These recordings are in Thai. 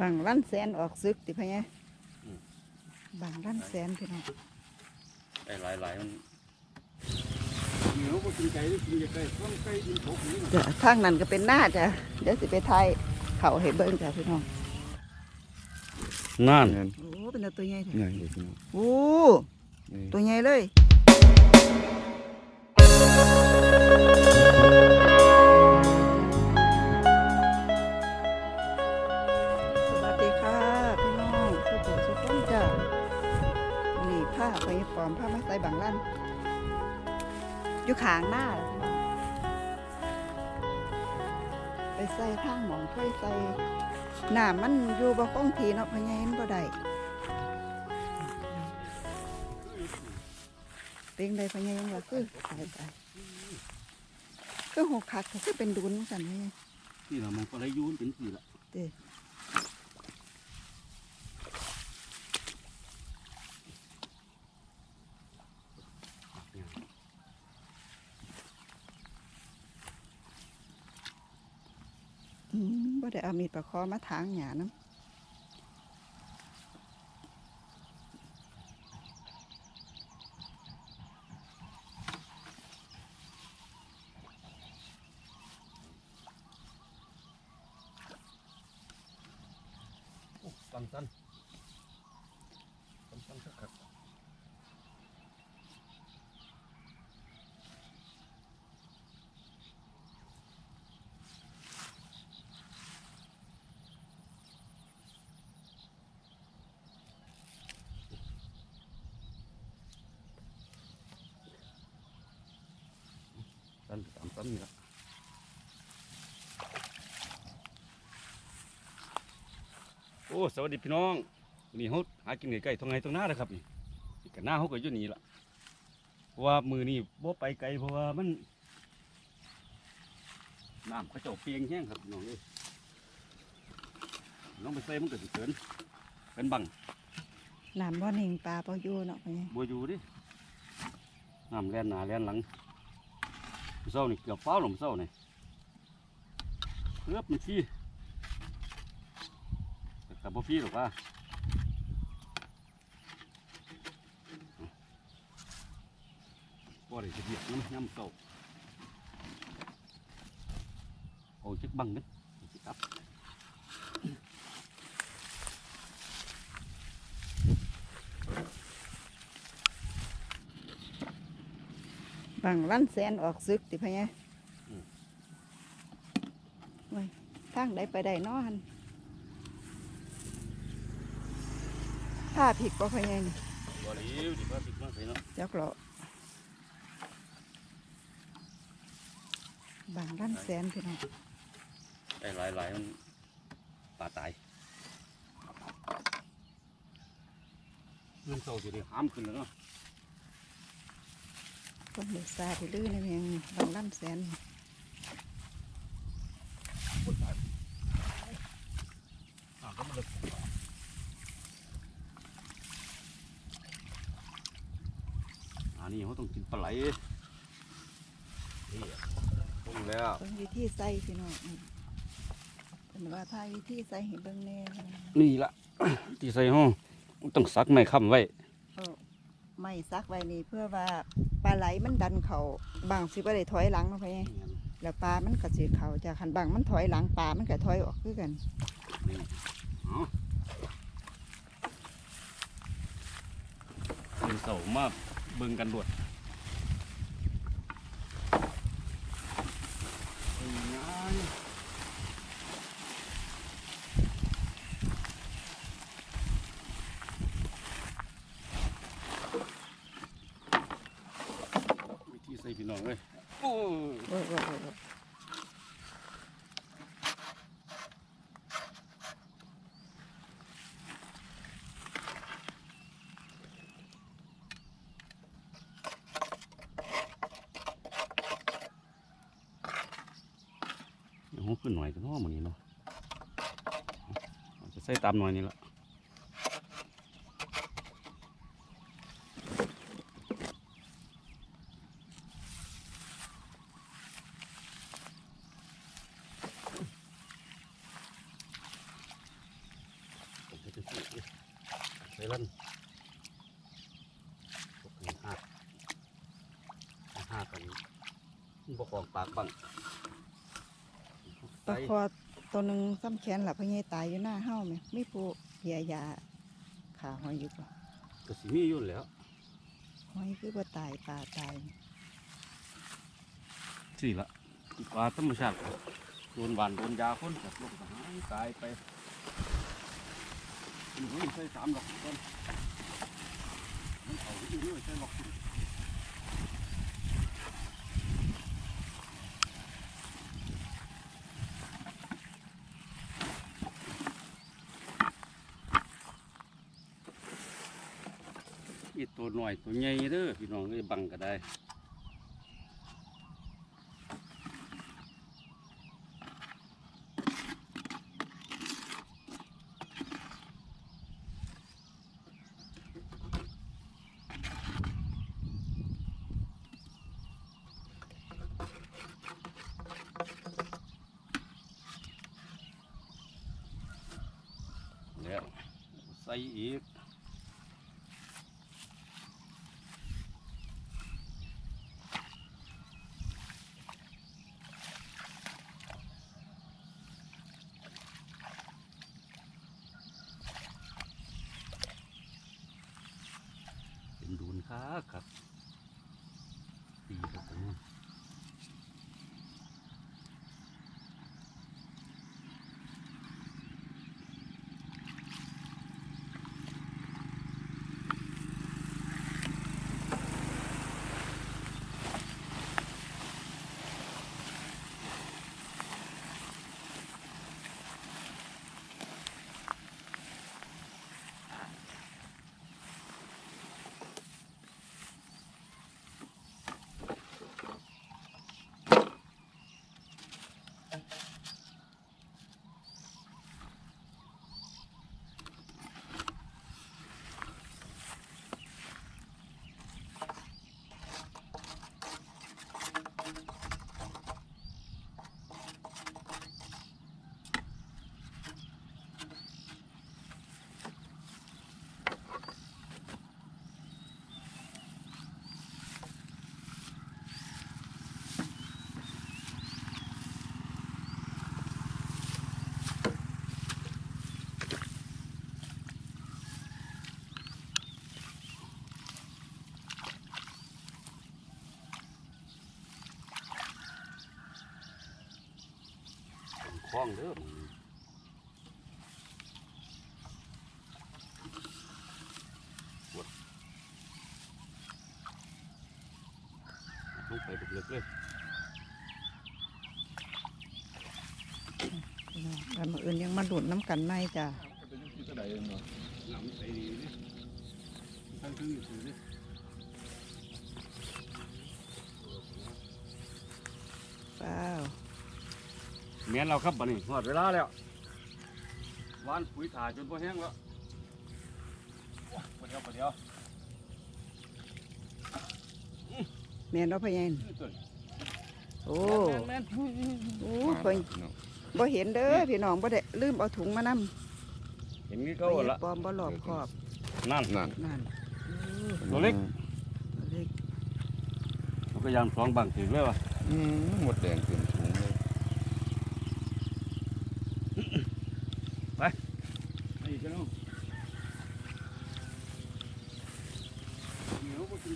บางลั่นแสนออกซึกติพะเนี่ยบางลั่นแสนพี่น้องได้หลายหลายๆมันเหนียวก็กินไก่กินไก่ต้มไก่กินผกนี่จ้ะทางนั้นก็เป็นหน้าจ้ะเดี๋ยวสิไปไทยเขาให้เบิ่งจ้ะพี่น้องนั่น โอ้เป็นตัวใหญ่แท้ไงเด็กน้องโอ้ตัวใหญ่เลย ผ้าไปปลอมผ้ามาใส่บางลั่นอยู่ขางหน้า ไปใส่ทางหมองค่อยใส่หน้ามันอยู่บ่คงทีเนาะพะไงมันบ่ได้เป็นไดพะไงยังว่าคือตายตายคือหกคักก็คือเป็นดุนสั่นไงที่เรามันก็ได้ยูนเป็นสี่ละเด้อืมบ่ ได้เอามีดประคอมาทางหยาน้ำ สั้นสั้นสั้นสั้นสักขัด สั้นสามสั้นนี่ละโอ้สวัสดีพี่น้องวันนี้เขาหากินไก่ๆตรงไหนตรงหน้านะครับนี่นี่กันหน้าเขาก็อยู่นี่ละเพราะว่ามือนี่บ่ไปไกลเพราะว่ามันน้ำเขาเจ้าเปียงแห้งครับพี่น้องเอ้ยน้องไปใส่มันก็สิเกินเป็นบังน้ำบ่อนิ่งปลาบ่อยู่เนาะพะไงบัวอยู่ดิน้ำแล่นหน้าแล่นหลังมื้อ เศร้านี่เกือบเป้าหลมอเศร้านี่เกือบมันฟี่แต่บ่ฟี่หรอกว่าบ่ได้จะเบียดน้ำน้ำเศร้าเอาจักบังนึงสิครับ บางลั่นแสนออกซึกติพะเนี่ยไว้ทางใดไปได้เนาะหันผ้าผิดบ่พะเนี่ยนี่บ่ได้อยู่ดิว่าสิมาใส่เนาะจักเหรอบางลั่นแสนพี่น้องได้หลายหลายๆมันป่าตายเงินเศร้าสิได้ห้ามขึ้นแล้วเนาะ คนเดือดซาที่ลื้อในเมียงนี่บางลั่นแสนนี่อ่าก็มันเลยอันนี้เขาต้องกินปลาไหลนี่ต้มแล้วเบิ่งวิธีใส่พี่น้องอืมเป็นว่าถ้าวิธีใส่เห็นเบิ่งแน่นะนี่ละที่ใส่ห้องต้องซักไม้ค้ำไว้ ไม่ซักไว้นี่เพื่อว่าปลาไหลมันดันเขาบางสิบ่ได้ถอยหลังเนาะพี่แล้วปลามันก็สิเขาจากขันบางมันถอยหลังปลามันก็ถอยออกคือกันนี่เอาเป็นเสามาเบิ่งกันดวดเอาง่ายวิธีใส่พี่น้องเลยโอ้ย โอ้ยโอ้ยโอ้ยโอ้ย เดี๋ยวผมขึ้นหน่อยก็น้อมันนี่เนาะจะใส่ตามหน่อยนี่ละส่ลั่นหักหักกันบกของปากบัง ลาคอตัวหนึ่งซ้ำแขนหลับพญายตายอยู่หน้าเฮ้าไหมไม่ผู้เหียยาขาหอยอยู่ป่ะก็สิมีอยู่แหล้วหอยคือว่าตายปลาตายสิละปลาธรรมชาติโดนหวานโดนยาคนจับลงก็หายตายไปมันเฮ้ยใส่สามดอกก่อนมันเอาอยู่ด้วยใส่ดอก หน่อยตัวใหญ่เด้อพี่น้องเอ้ยบังก็ได้แล้วใส่อีก คล้องเด้อมันปวดลงไปเลึกๆเลยแต่มาอื่นยังมาดูดน้ำกันไม่จ้ะเป็นยังที่กระไดเนาะน้ำใสดีเลยทั้งทั้งอยู่ถือเลยเปล่า เมียนเราครับบัดนี้หอดเวลาแล้วหวานปุ๋ยถ่าจนพอแห้งแล้วประเดี๋ยวประเดี๋ยวแม่นเราพญายนี่ตัวนี้โอ้แม่นโอ้เพิ่นบ่เห็นเด้อพี่น้องบ่ได้ลืมเอาถุงมานำๆเห็นนี่ก็ก็ละปลอมบ่หลอบขอบนั่นนั่นนั่นตัวเล็กตัวเล็กมันก็ยามสองบังถึงเลยวะอืมหมดแดงเต็มถุงเลยนี่ก็น้องเหนียวบ่กิน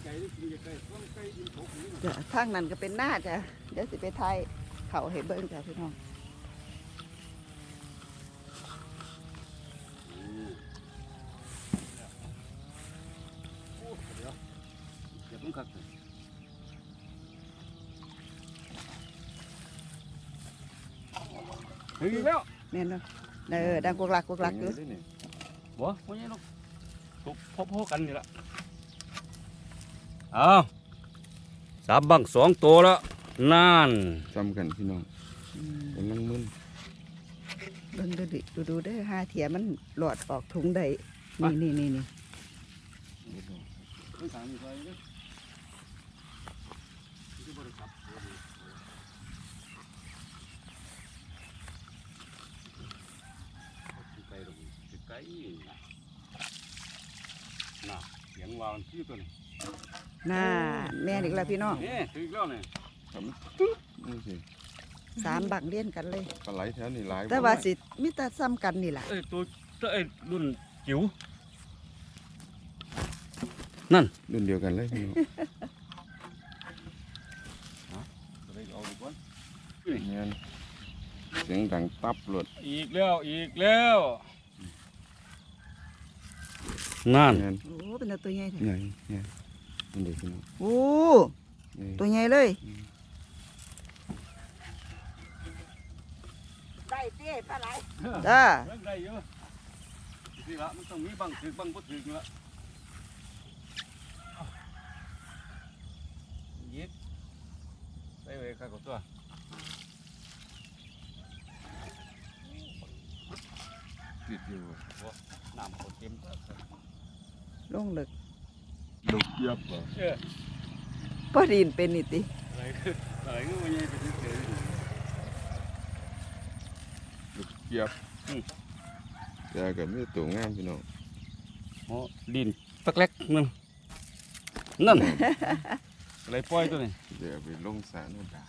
ไก่ได้กินไก่ต้มไก่กินผกนี่จ้ะทางนั้นก็เป็นหน้าจ้ะเดี๋ยวสิไปไทยเขาให้เบิ่งจ้ะพี่น้องโอ้เดี๋ยวเก็บมันคักเลยถึงอีกแล้วแม่นเนาะ เออดังกุกลักกุกลักอยู่เป็นยังไงบ่บ่ยังลูกตกพอๆกันนี่ละเอาสามบังสองตัวแล้วนั่นซ้ำกันพี่น้องอืมกำลังมึนเบิ่งดูดิดูดูเด้อห้าเถียมันหลอดออกถุงได้นี่นี่นี่นี่ ไม่ถามมีใครเลยที่บริษัท ไกลลงไกลน่ะเสียงวาวมันคือตัวนี้น่าแม่นอีกแล้วพี่น้องนี่ถึงแล้วนี่ทำตึ๊บนี่สิสามบักเลี้ยนกันเลยปลาไหลแถวนี้หลายแต่ว่าสิมิตรซ้ำกันนี่ล่ะเอ้ยตัวตัวไอ้รุ่นจิ๋วนั่นรุ่นเดียวกันเลยพี่น้องตัวนี้เอาดีกว่าแม่นเสียงดังตับหลดอีกแล้วอีกแล้ว นั่นแม่นโอ้เป็นตัวใหญ่แท้ใหญ่ใหญ่มันเด็กพี่น้องโอ้ใหญ่ตัวใหญ่เลยได้เต้ปลาไหลจ้าเรื่องได้เยอะนี่ละมันต้องมีบังถือบังบ่ถือนี่ละเอายิบไปไว้ข้างกับตัวติดอยู่น้ำเขาเต็มตัว ลงเลึกลูกเยียบบ่เออพอดีนเป็นนี่ติอะไรคืออะไรก็ไม่ใช่เป็นเฉยลูกเยียบแต่ก็มีตัวงามพี่น้องๆโอ้ดินตักเล็กนึงนั่นอะไรปล่อยตัวนี้เดี๋ยวไปลงสระโนดา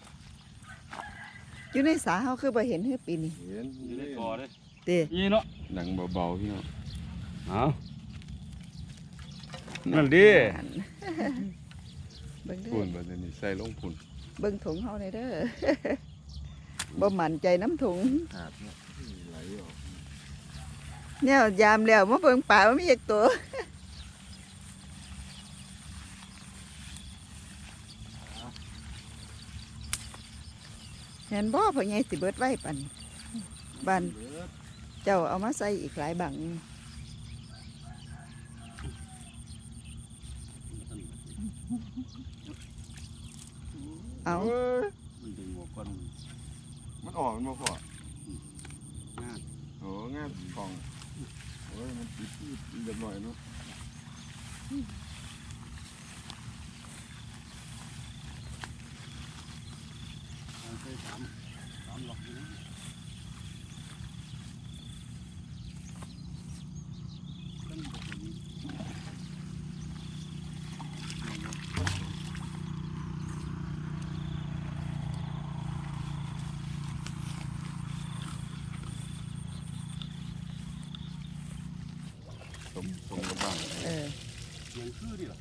อยู่ในสาเฮาคือบ่เห็นเฮือปีนี้เห็นอยู่ในกอเลยเต้ยี่เนาะหนังเบาๆพี่น้องเอา นั่นดิอันเบิ่งเด้ปุ่อนบัดนี้ใส่ลงปุ่นเบิ่งถุงเฮาได้เด้อ บ่มั่นใจน้ำถุง ขาดเนาะไหลออกเนี่ยยามแล้วมาเบิ่งป่าว่ามีอีกตัว เห็นบ่พ่อใหญ่สิเบิดไว้ปันบ้านเจ้าเอามาใส่อีกหลายบัง เอาเอ้ยมันดึงหัวก้อนมันออกมันบ่พองานโอ้งามกล่องโอ้ยมันติดเรียบร้อยเนาะ เอาไปสามสามหลอกนี้ สมสมกับบ้าน เออ ยังคือดิล่ะ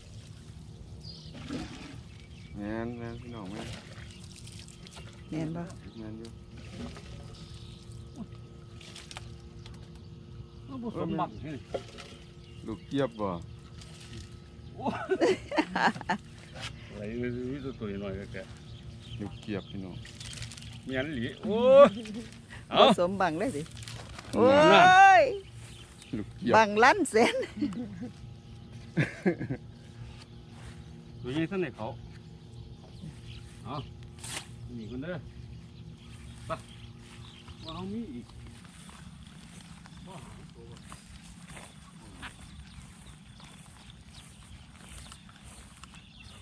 แม่นแม่นพี่น้องแม่น แม่นบ่แม่นอยู่เอาบ่สมบัติเฮ้ยลูกเกียบบ่อะไรนี่ตัวตัวน้อยๆแกลูกเกียบพี่น้องเมียนหลีโอ้ยเอาบ่สมบังเลยสิโอ้นั่นยลูกเกียบบังลั่นแสนตัวนี้ท่านไหนเขาเอา มีคนเด้อไปว่าเขามีอีกว่าหาตัวก่อน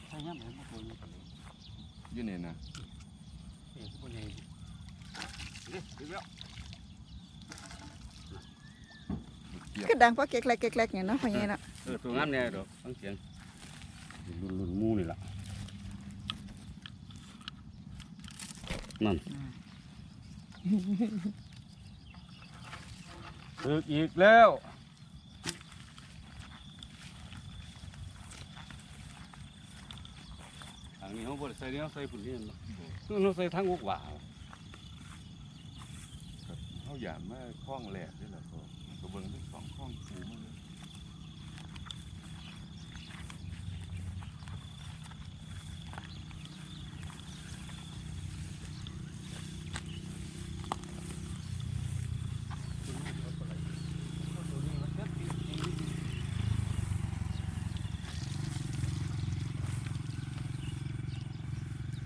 ใช่ยังไงมาตัวนี้กันเลยอยู่นี่นะเฮ้ยคนใหญ่เด้อเดี๋ยวลูกเกียบก็ดังเพราะเก๊กๆเก๊กๆเนี่ยเนาะพ่อใหญ่เนาะเออตัวงามเนี่ยดอกฟังเสียงรุ่นรุ่นหมูนี่ล่ะ นั่นตึกอีกแล้วทางนี้เขาบริใส่เนี่ยใส่ผุนเรียนเนาะเขาใส่ทั้งอกหว่าเฮาหยามมาคล้องแหลกนี่แหละก็ก็เบิ่งทั้งสองคล้องคูมาเลย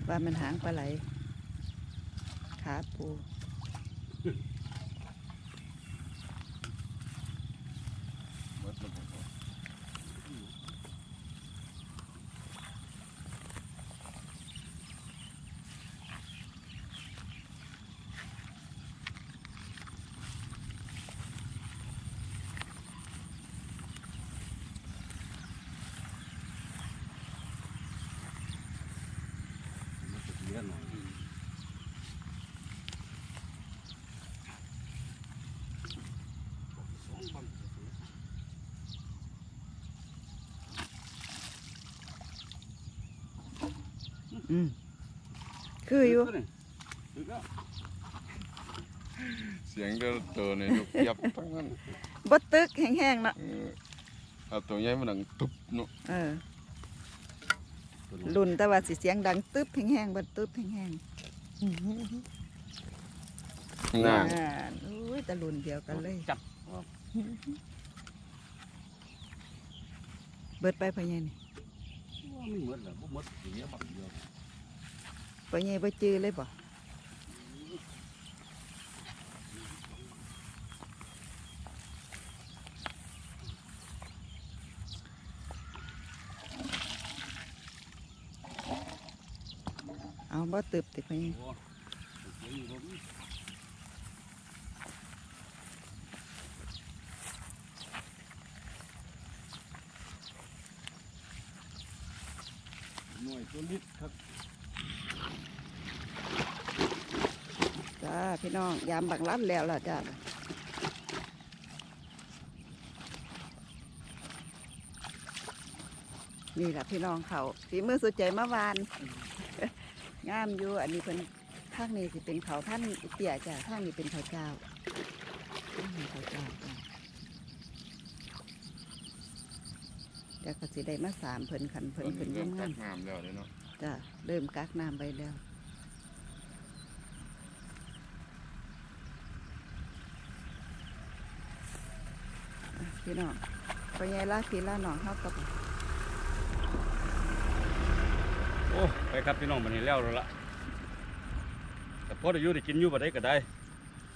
ว่ามันหางปลาไหล ขาปู อืมคืออยู่ตึกแล้วเสียงเด้อตัวนี่ลูกยับทั้งนั้นบ่ตึกแห้งๆเนาะเออเอาตัวใหญ่มันดังตุบเนาะเออตัวนี้รุ่นแต่ว่าสิเสียงดังตึบแห้งๆบ่ตึบแห้งน่าๆอ่าอุ้ยแต่รุ่นเดียวกันเลย จับเบิดไปพ่อใหญ่นี่ว่าไม่เหมือนเหรอบ่หมดอย่างเงี้ยบักเดียว พ่อใหญ่บ่จื้อเลยบ่เอาบ่ตึบติพ่อใหญ่โอ้เสียงอยู่บ่มีหน่วยตัวลิตรครับ จ้าพี่น้องยามบังลัดแล้วล่ะจ้านี่แหละพี่น้องเขาฝีมือสุดใจเมื่อวานงามอยู่อันนี้เป็นข้างนี้สิเป็นเขาท่านเตี่ยจ้ะข้างนี้เป็นเขาเจ้าข้างนี้เขาเจ้าจ้ะเดี๋ยวก็สิได้มาสามเพิ่นขันเพิ่นเพิ่นเพิ่นเริ่มงามกังากมน้ำแล้วเด้อเนาะจ้ะเริ่มกักน้ำไปแล้ว พี่น้องไปไงล่ะพี่ล่าน้องเข้ากับโอ้ไปครับพี่น้องมันนี้แล้วแล้วล่ะแต่พอได้อยู่ได้กินอยู่บ่ได้ก็ได้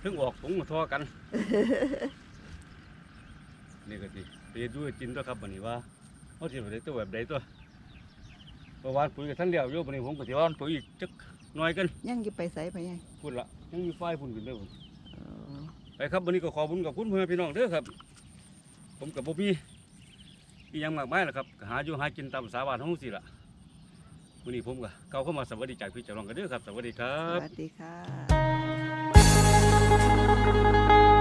ถึงออกถุงมาทอกัน นี่ก็สิไปดูให้กินตัวครับบัดนี้ว่าเขาสิบ่ได้ตัวแบบใดตัวเมื่อวานปุ๋ยกับท่านเลี้ยวอยู่บัดนี้ผมก็สิว่าปุ๋ยอีกจักหน่อยกันยังอยู่ไปใส่ไปยังพุ่นละยังมีไฟพุ่นขึ้นเด้อพุ่นเออไปครับวันนี้ก็ขอบุญกับคุณเพื่อนพี่น้องเด้อครับ ผมกับบ่มีอีหยังมากมายล่ะครับก็หาอยู่หากินตามภาษาบ้านเฮาสิล่ะวันนี้ผมก็เก้าเข้ามาสวัสดีจากพี่เจ้าน้องกันเด้อครับ สวัสดีครัสบ วัสดีค่ะ